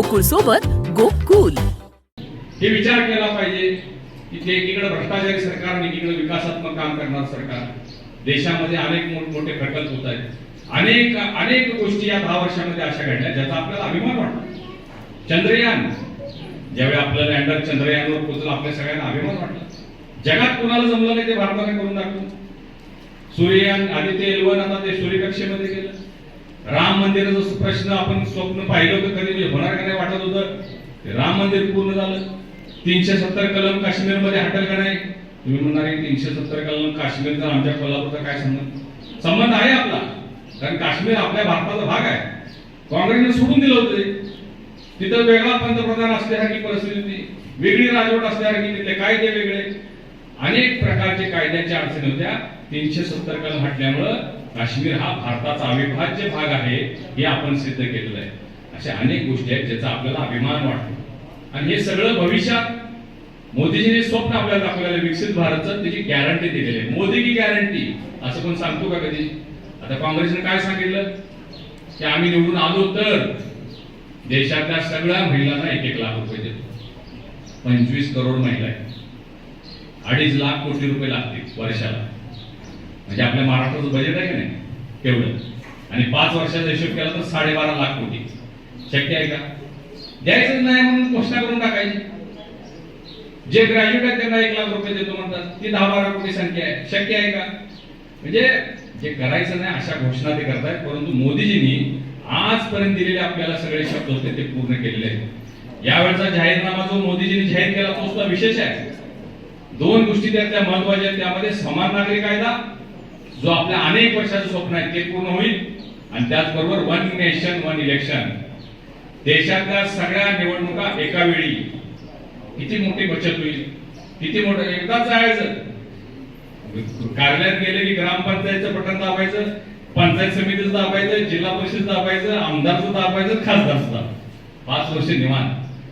गोकुळ सोबत गोकुल. हे विचार केला पाहिजे. इथे एकीकडे भ्रष्टाचारी सरकार आणि एकीकडे विकासात्मक काम करणार सरकार. देशामध्ये अनेक मोठमोठे प्रकल्प होत आहेत. अनेक अनेक गोष्टी या दहा वर्षामध्ये अशा घडल्या ज्याचा आपल्याला अभिमान वाटतो. चंद्रयान ज्यावेळी आपलं लँडर चंद्रयानवर पोहोचलं आपल्या सगळ्यांना अभिमान वाटला. जगात कोणाला जमलं नाही ते भारताने करून दाखवलं सूर्ययान ते एलवन आता ते सूर्यकक्षेमध्ये गेलं. राम मंदिराचा प्रश्न आपण स्वप्न पाहिलं होतं कधी? म्हणजे होतं. राम मंदिर पूर्ण झालं. तीनशे सत्तर कलम काश्मीरमध्ये हटल का नाही? तुम्ही म्हणणार तीनशे सत्तर कलम काश्मीरचा आमच्या कोल्हापूरचा काय संबंध? संबंध आहे आपला. कारण काश्मीर आपल्या भारताचा भाग आहे. काँग्रेसने सोडून दिलं होतं तिथं वेगळा पंतप्रधान असल्यासारखी परिस्थिती होती. वेगळी राजवट असल्यासारखी तिथले कायदे वेगळे. अनेक प्रकारचे कायद्याच्या अडचणी होत्या. तीनशे सत्तर कलम हटल्यामुळं काश्मीर हा भारताचा अविभाज्य भाग आहे हे आपण सिद्ध केलेलं आहे. अशा अनेक गोष्टी आहेत ज्याचा आपल्याला अभिमान वाटतो. आणि हे सगळं भविष्यात मोदीजीने स्वप्न आपल्याला दाखवलेलं विकसित भारतचं त्याची गॅरंटी दिलेली आहे. मोदी की गॅरंटी असं कोण सांगतो का कधी? आता काँग्रेसने काय सांगितलं? की आम्ही निवडून आलो तर देशातल्या सगळ्या महिलांना एक एक लाख रुपये देतो. पंचवीस करोड महिला आहेत. अडीच लाख कोटी रुपये लागतील वर्षाला. म्हणजे आपल्या महाराष्ट्राचं बजेट आहे की नाही? तेवढं आणि पाच वर्षाचा हिशोब केला तर साडेबारा लाख कोटी. शक्य आहे का? द्यायचं नाही म्हणून घोषणा करून टाकायची. जे ग्रॅज्युएट आहेत त्यांना एक लाख रुपये देतो म्हणतात. ती दहा बारा कोटी संख्या आहे. शक्य आहे का? म्हणजे जे करायचं नाही अशा घोषणा ते करतायत परंतु मोदीजींनी आजपर्यंत दिलेले आपल्याला सगळे शब्द होते ते पूर्ण केलेले आहेत. यावेळचा जाहीरनामा जो मोदीजींनी जाहीर केला तो सुद्धा विशेष आहे. दोन गोष्टी त्यातल्या महत्त्वाच्या आहेत. त्यामध्ये समान नागरी कायदा जो आपल्या अनेक वर्षाचं स्वप्न आहे ते पूर्ण होईल. आणि त्याचबरोबर वन नेशन वन इलेक्शन देशातल्या सगळ्या निवडणुका एका वेळी. किती मोठी बचत होईल? किती मोठं? एकदाच जायचं. कार्यालयात गेले की ग्रामपंचायतचं बटन दाबायचं पंचायत समितीचं दाबायचं जिल्हा परिषद दाबायचं आमदारचं दाबायचं खासदारचं दाबायचं. पाच वर्ष निवान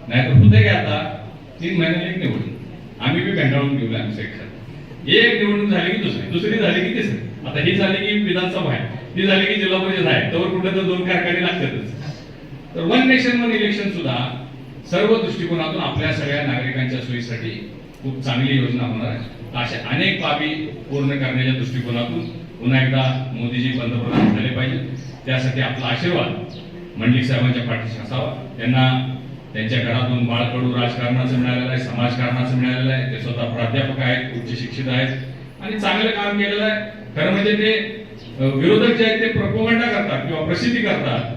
नाहीतर होते काय आता? तीन महिन्याला एक निवडणूक. आम्ही बी कंटाळून घेऊ आमच्या सेक्शन एक निवडणूक झाली की दुसरी. दुसरी झाली की तिसरी. आता ही झाली की विधानसभा आहे. ती झाली की जिल्हा परिषद आहे. त्यावर कुठे तर दोन कारखाने लागतातच. तर वन नेशन वन इलेक्शन सुद्धा सर्व दृष्टिकोनातून आपल्या सगळ्या नागरिकांच्या सोयीसाठी खूप चांगली योजना होणार आहे. अशा अनेक बाबी पूर्ण करण्याच्या दृष्टिकोनातून पुन्हा एकदा मोदीजी पंतप्रधान झाले पाहिजे त्यासाठी आपला आशीर्वाद मंडलिक साहेबांच्या पाठीशी असावा. त्यांना त्यांच्या घरातून बाळकडू राजकारणाचं मिळालेलं आहे समाजकारणाचं मिळालेलं आहे. ते स्वतः प्राध्यापक आहेत उच्च शिक्षित आहेत. आणि चांगलं काम केलेलं आहे. खरं म्हणजे ते विरोधक जे आहेत ते प्रपोगंडा करतात किंवा प्रसिद्धी करतात.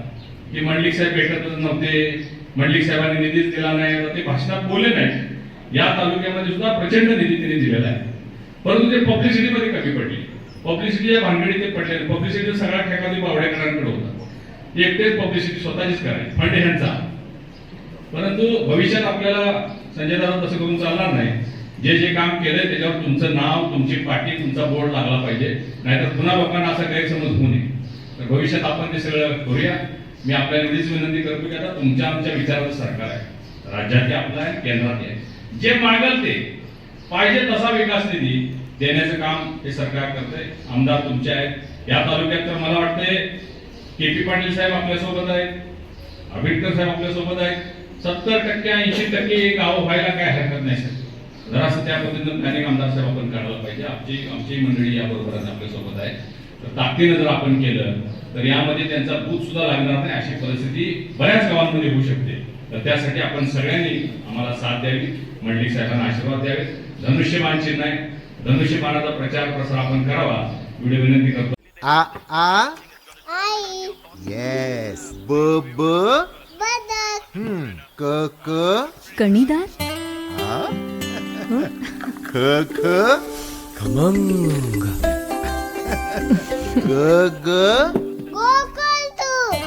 ते मंडलिक साहेब भेटतच नव्हते मंडलिक साहेबांनी निधीच दिला नाही आता ते भाषणात बोलले नाही या तालुक्यामध्ये सुद्धा प्रचंड निधी त्यांनी दिलेला आहे. परंतु ते पब्लिसिटीमध्ये कमी पडली. पब्लिसिटीच्या भानगडी ते पडले पब्लिसिटी सगळा ठेका ते बावडेकरांकडे होता. एकटेच पब्लिसिटी स्वतःचीच करायची फंड ह्यांचा. परंतु भविष्यात आपल्याला संजय दादा तसं करून चालणार नाही. जे जे काम केलंय त्याच्यावर तुमचं नाव तुमची पाठी तुमचा बोर्ड लागला पाहिजे. नाहीतर पुन्हा लोकांना असा गैरसमज होऊ नये. तर भविष्यात आपण ते सगळं करूया. मी आपल्याला एवढीच विनंती करतो की आता तुमच्या आमच्या विचाराचं सरकार आहे. राज्यात आपलं आहे केंद्रात आहे. जे मागल ते पाहिजे तसा विकास निधी देण्याचं काम हे सरकार करतंय. आमदार तुमचे आहेत. या तालुक्यात तर मला वाटतंय के पी पाटील साहेब आपल्यासोबत आहेत. आंबेडकर साहेब आपल्यासोबत आहेत. सत्तर टक्के ऐंशी टक्के गाव व्हायला काय हरकत नाही सर. जरासं त्या पद्धतीनं प्लॅनिंग आमदार साहेब आपण काढायला पाहिजे. आमची आमची मंडळी या बरोबर आपल्यासोबत आहे. तर ताकदीनं जर आपण केलं तर यामध्ये त्यांचा बूथ सुद्धा लागणार नाही अशी परिस्थिती बऱ्याच गावांमध्ये होऊ शकते. तर त्यासाठी आपण सगळ्यांनी आम्हाला साथ द्यावी मंडलिक साहेबांना आशीर्वाद द्यावे धनुष्यबाण चिन्ह आहे. धनुष्यबाणाचा प्रचार प्रसार आपण करावा. एवढी विनंती करतो. आ आ? आई. येस ब ब? बदक. हम्म. क क? कणीदार आ? ख ख? खमंग. ग ग?